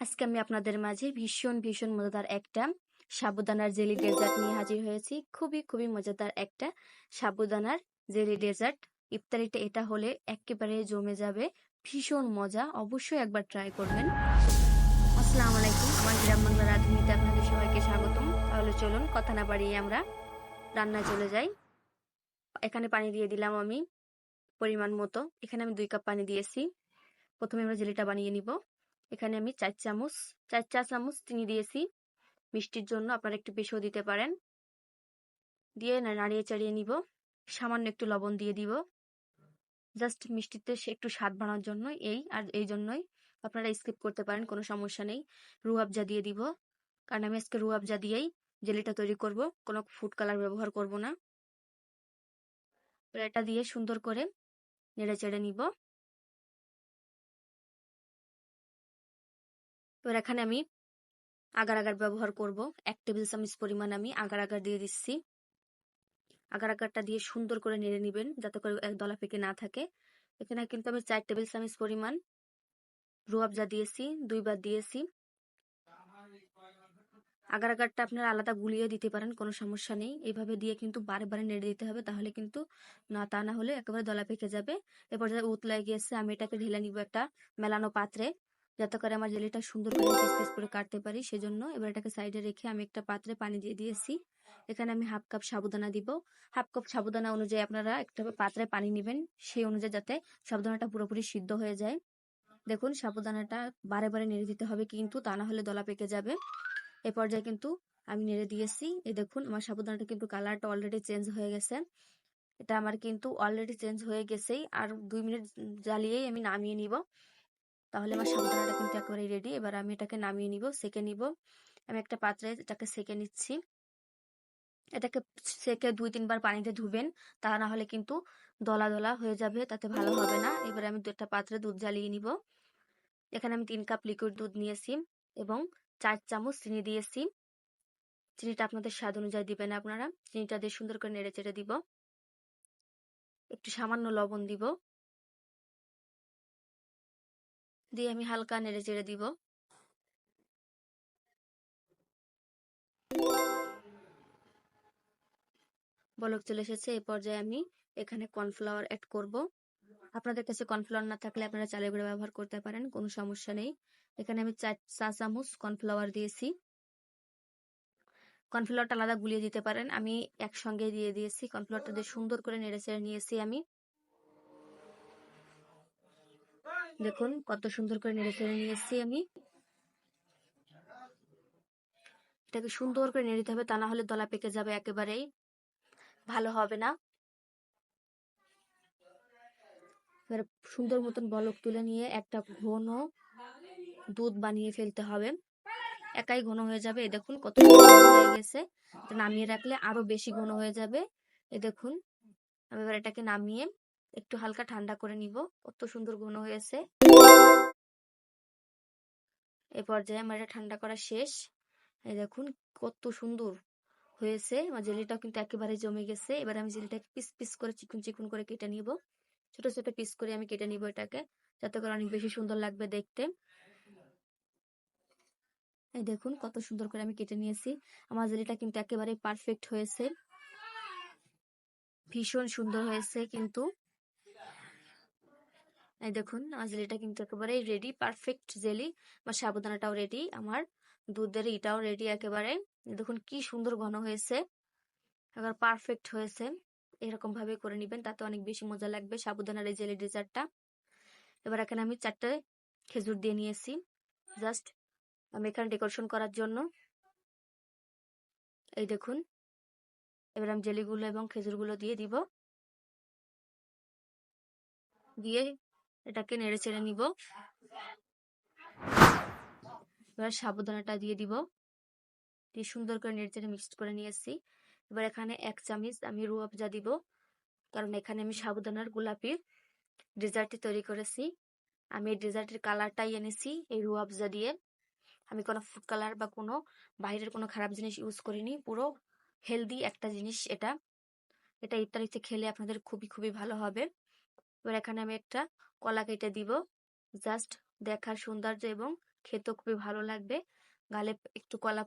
আজকে আমি আপনাদের মাঝে ভীষণ ভীষণ মজাদার একটা সাবুদানার জেলি ডেজার্ট নিয়ে হাজির হয়েছি। খুবই খুবই মজাদার একটা সাবুদানার জেলি ডেজার্ট। ইফতারিটা এটা হলে একেবারে জমে যাবে। ভীষণ মজা, অবশ্যই একবার ট্রাই করবেন। আসসালামু আলাইকুম, আমার গ্রাম বাংলা রাঁধুনিতে আপনাদের সবাইকে স্বাগতম। তাহলে চলুন, কথা না বাড়িয়ে আমরা রান্না চলে যাই। এখানে পানি দিয়ে দিলাম আমি পরিমাণ মতো। এখানে আমি দুই কাপ পানি দিয়েছি। প্রথমে আমরা জেলিটা বানিয়ে নিব। এখানে আমি চার চামচ, চার চা চামচ চিনি দিয়েছি। মিষ্টির জন্য আপনারা একটু বেশিও দিতে পারেন। দিয়ে নাড়িয়ে চাড়িয়ে নিব। সামান্য একটু লবণ দিয়ে দিব। জাস্ট মিষ্টিতে একটু স্বাদ বাড়ানোর জন্য এই, আর এই জন্যই আপনারা স্কিপ করতে পারেন, কোনো সমস্যা নেই। রুয়াবজা দিয়ে দিব। কারণ আমি আজকে রুয়াবজা দিয়েই জেলিটা তৈরি করব। কোনো ফুড কালার ব্যবহার করব না। এটা দিয়ে সুন্দর করে নেড়ে চেড়ে নিব। এবার এখানে আমি আগার আগার ব্যবহার করব। এক টেবিল চামচ পরিমাণ আমি আগার আগার দিয়ে দিচ্ছি। আগার আগারটা দিয়ে সুন্দর করে নেড়ে নেবেন যাতে করে এক দলা পেকে না থাকে। এখানে কিন্তু আমি চার টেবিল চামচ পরিমাণ রুয়াবজা দিয়েছি দুইবার দিয়েছি। আগার আগারটা আপনারা আলাদা গুলিয়ে দিতে পারেন, কোনো সমস্যা নেই। এইভাবে দিয়ে কিন্তু বারে বারে নেড়ে দিতে হবে, তাহলে কিন্তু না, তা না হলে একেবারে দলা পেকে যাবে। এরপর যা উতলায় গিয়েছে আমি এটাকে ঢেলে নিব একটা মেলানো পাত্রে। যাতে করে আমার জেলিটা সুন্দর করে পিস পিস করে কাটতে পারি, সেজন্য এবার এটাকে সাইডে রেখে আমি একটা পাত্রে পানি দিয়ে দিয়েছি। এখানে আমি হাফ কাপ সাবুদানা দিব। হাফ কাপ সাবুদানা অনুযায়ী আপনারা একটা পাত্রে পানি নেবেন, সেই অনুযায়ী যাতে সাবুদানাটা পুরোপুরি সিদ্ধ হয়ে যায়। দেখুন, সাবুদানাটা বারে বারে নেড়ে দিতে হবে কিন্তু তা না হলে দলা পেকে যাবে। এ পর্যায়ে কিন্তু আমি নেড়ে দিয়েছি। এই দেখুন, আমার সাবুদানাটা কিন্তু কালারটা অলরেডি চেঞ্জ হয়ে গেছে। এটা আমার কিন্তু অলরেডি চেঞ্জ হয়ে গেছেই। আর দুই মিনিট জ্বালিয়েই আমি নামিয়ে নিব। তাহলে আমার সাবুদানাটা কিন্তু একেবারে রেডি এবার আমি এটাকে নামিয়ে নিব, সেকে নিব। আমি একটা পাত্রে এটাকে সেকে নিচ্ছি। এটাকে সেকে দুই তিনবার পানিতে ধুবেন, তা না হলে কিন্তু দলা দলা হয়ে যাবে, তাতে ভালো হবে না। এবার আমি একটা পাত্রে দুধ জ্বালিয়ে নিব। এখানে আমি তিন কাপ লিকুইড দুধ নিয়েছি এবং চার চামচ চিনি দিয়েছি। চিনিটা আপনাদের স্বাদ অনুযায়ী দিবেন আপনারা। চিনিটা দিয়ে সুন্দর করে নেড়ে চেড়ে দিব। একটু সামান্য লবণ দিব। দিয়ে আমি হালকা নেড়ে চেড়ে দিব। বলক চলে এসেছে এই পর্যায়ে আমি এখানে কর্নফ্লাওয়ার অ্যাড করব। আপনাদের কাছে কর্নফ্লাওয়ার না থাকলে আপনারা চালের গুঁড়ো ব্যবহার করতে পারেন, কোনো সমস্যা নেই। এখানে আমি চার চা চামচ কর্নফ্লাওয়ার দিয়েছি। কর্নফ্লাওয়ারটা আলাদা গুলিয়ে দিতে পারেন। আমি একসঙ্গে দিয়ে দিয়েছি, কর্নফ্লাওয়ারটা দিয়ে সুন্দর করে নেড়ে চেড়ে নিয়েছি আমি। দেখুন, কত সুন্দর করে নেড়ে চেড়ে নিয়েছি আমি। এটাকে সুন্দর করে নেড়ে দিতে হবে, তা না হলে দলা পেকে যাবে একেবারেই। ভালো হবে না। এবার সুন্দর মতন বলক তুলে নিয়ে একটা ঘন দুধ বানিয়ে ফেলতে হবে। একাই ঘন হয়ে যাবে। এই দেখুন, কত হয়ে গেছে। নামিয়ে রাখলে আরও বেশি ঘন হয়ে যাবে। এ দেখুন আমি এবার এটাকে নামিয়ে একটু হালকা ঠান্ডা করে নিব। কত সুন্দর ঘন হয়েছে এই পর্যায়ে আমার এটা ঠান্ডা করা শেষ। এই দেখুন, কত সুন্দর হয়েছে আমার জেলিটাও কিন্তু একেবারে জমে গেছে। এবার আমি জেলিটাকে পিস পিস করে চিকুন চিকুন করে কেটে নিব। ছোট ছোট পিস করে আমি কেটে নিব এটাকে, যাতে করে অনেক বেশি সুন্দর লাগবে দেখতে। এই দেখুন, কত সুন্দর করে আমি কেটে নিয়েছি। আমার জেলিটা কিন্তু একেবারে পারফেক্ট হয়েছে। ভীষণ সুন্দর হয়েছে কিন্তু। এই দেখুন জেলিটা কিন্তু একেবারে রেডি পারফেক্ট জেলি আমার সাবুদানাটাও রেডি আমার দুধের ইটাও রেডি একেবারে। দেখুন, কি সুন্দর ঘন হয়েছে এবার পারফেক্ট হয়েছে। এরকম ভাবে করে নিবেন, তাতে অনেক বেশি মজা লাগবে সাবুদানার এই জেলি ডেজার্টটা এবার এখানে আমি চারটে খেজুর দিয়ে নিয়েছি। জাস্ট আমি এখানে ডেকোরেশন করার জন্য। এই দেখুন, এবার আমি জেলিগুলো এবং খেজুরগুলো দিয়ে দিব। দিয়ে এটাকে নেড়ে চেড়ে নিব। এবার সাবুদানাটা দিয়ে দিব। দিয়ে সুন্দর করে নেড়ে চেড়ে মিক্সড করে নিয়েছি। এবার এখানে এক চামচ আমি রুয়াবজা দিব, কারণ এখানে আমি সাবুদানার গোলাপি ডেজার্টটি তৈরি করেছি। আমি এই ডেজার্টের কালারটাই এনেছি, এই রুয়াবজা দিয়ে। আমি কোনো ফুড কালার বা কোনো বাইরের কোনো খারাপ জিনিস ইউজ করিনি, পুরো হেলদি একটা জিনিস এটা। এটা ইফতারিতে খেলে আপনাদের খুবই খুবই ভালো হবে। এবার এখানে আমি একটা কলা কেটে দিব। জাস্ট দেখার সৌন্দর্য এবং খেতেও খুবই ভালো লাগবে। গালে একটু কলা